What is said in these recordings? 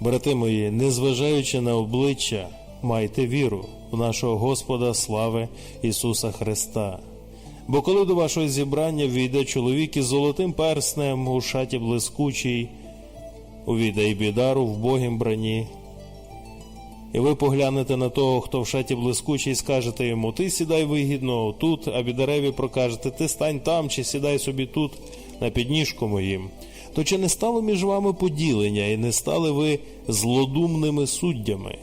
Брати мої, незважаючи на обличчя, майте віру в нашого Господа слави Ісуса Христа. Бо коли до вашого зібрання війде чоловік із золотим перснем у шаті блискучій, увійде і бідару в богім брані, і ви поглянете на того, хто в шаті блискучий, і скажете йому: Ти сідай вигідно тут, а бідареві прокажете, ти стань там чи сідай собі тут, на підніжку моїм. То чи не стало між вами поділення, і не стали ви злодумними суддями?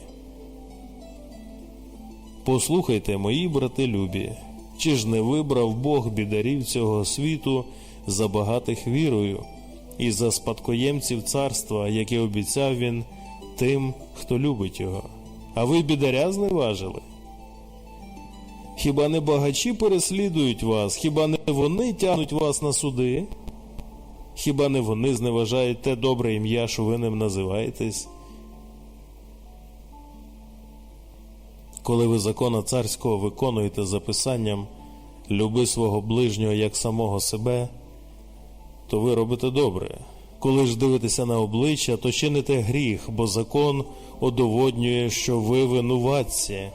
Послухайте, мої брати любі, чи ж не вибрав Бог бідарів цього світу за багатих вірою і за спадкоємців царства, яке обіцяв він тим, хто любить його? А ви бідаря зневажили? Хіба не багачі переслідують вас, хіба не вони тягнуть вас на суди? Хіба не вони зневажають те добре ім'я, що ви ним називаєтесь? Коли ви закона царського виконуєте за писанням люби свого ближнього як самого себе, то ви робите добре. Коли ж дивитеся на обличчя, то чините гріх, бо закон удоводнює, що ви винуватці.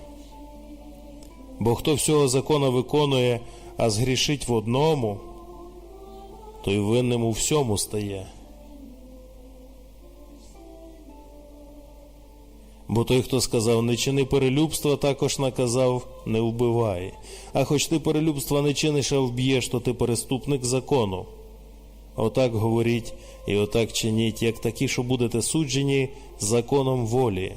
Бо хто всього закона виконує, а згрішить в одному, то й винним у всьому стає. Бо той, хто сказав не чини перелюбства, також наказав не вбивай. А хоч ти перелюбства не чиниш, а вб'єш, то ти переступник закону. Отак говоріть і отак чиніть, як такі, що будете суджені законом волі.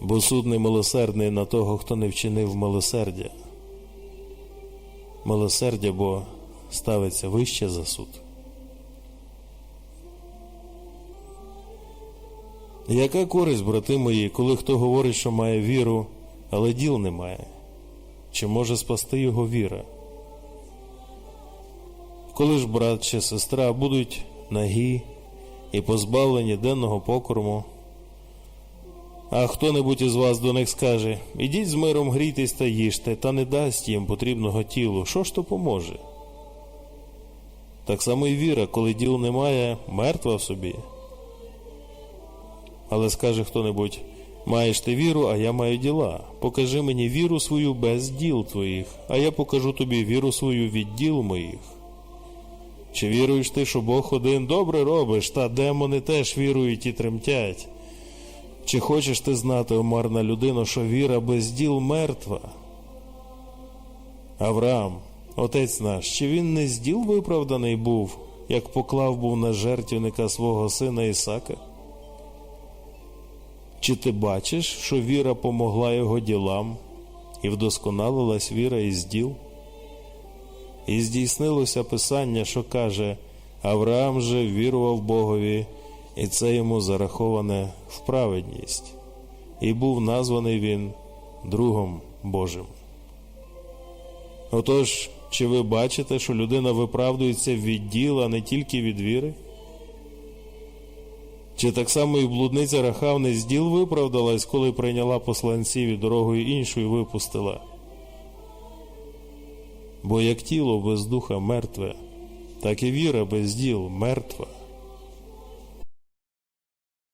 Бо суд не милосердний на того, хто не вчинив милосердя. Милосердя бо ставиться вище за суд. Яка користь, брати мої, коли хто говорить, що має віру, але діл немає? Чи може спасти його віра? Коли ж брат чи сестра будуть нагі і позбавлені денного покорму, а хто-небудь із вас до них скаже ідіть з миром грійтесь та їжте, та не дасть їм потрібного тілу, що ж то поможе? Так само і віра, коли діл немає, мертва в собі. Але скаже хто-небудь маєш ти віру, а я маю діла. Покажи мені віру свою без діл твоїх, а я покажу тобі віру свою від діл моїх. Чи віруєш ти, що Бог один добре робиш, та демони теж вірують і тремтять? Чи хочеш ти знати, омарна людино, що віра без діл мертва? Авраам, отець наш, чи він не з діл виправданий був, як поклав був на жертвенника свого сина Ісака? Чи ти бачиш, що віра помогла його ділам, і вдосконалилась віра із діл? І здійснилося Писання, що каже Авраам же вірував Богові, і це йому зараховане в праведність, і був названий він другом Божим. Отож, чи ви бачите, що людина виправдується від діл, а не тільки від віри? Чи так само і блудниця Рахав не з діл виправдалась, коли прийняла посланців і дорогою іншою випустила? Бо як тіло без духа мертве, так і віра без діл мертва.